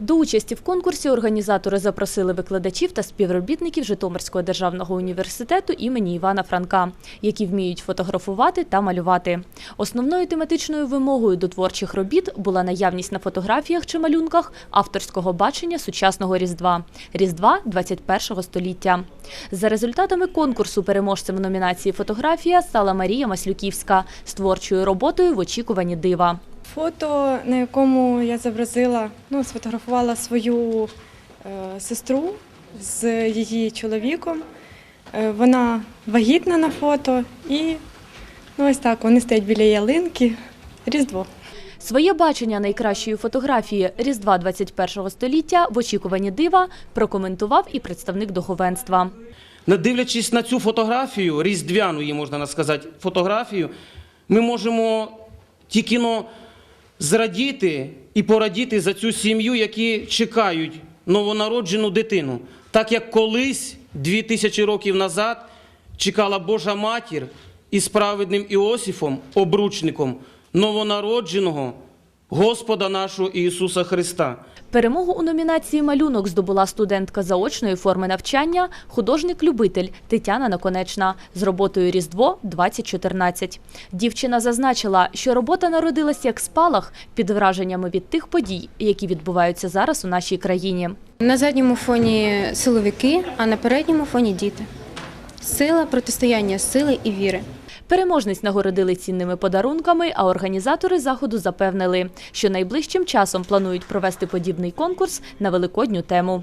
До участі в конкурсі організатори запросили викладачів та співробітників Житомирського державного університету імені Івана Франка, які вміють фотографувати та малювати. Основною тематичною вимогою до творчих робіт була наявність на фотографіях чи малюнках авторського бачення сучасного Різдва Різдва 21 століття. За результатами конкурсу переможцем номінації фотографія стала Марія Маслюківська з творчою роботою в очікуванні дива. Фото, на якому я зобразила, ну, сфотографувала свою е, сестру з її чоловіком. Е, вона вагітна на фото і ну, ось так, вони стоять біля ялинки. Різдво. Своє бачення найкращої фотографії Різдва 21 століття в очікуванні дива прокоментував і представник духовенства. Не дивлячись на цю фотографію, різдвяну її можна сказати, фотографію, ми можемо тільки но зрадіти і порадіти за цю сім'ю, які чекають новонароджену дитину. Так як колись, дві тисячі років назад, чекала Божа матір із праведним Іосифом, обручником новонародженого Господа нашого Ісуса Христа. Перемогу у номінації малюнок здобула студентка заочної форми навчання, художник-любитель Тетяна Наконечна з роботою Різдво 2014. Дівчина зазначила, що робота народилась як спалах під враженнями від тих подій, які відбуваються зараз у нашій країні. На задньому фоні силовики, а на передньому фоні діти. Сила протистояння сили і віри. Переможниць нагородили цінними подарунками, а організатори заходу запевнили, що найближчим часом планують провести подібний конкурс на великодню тему.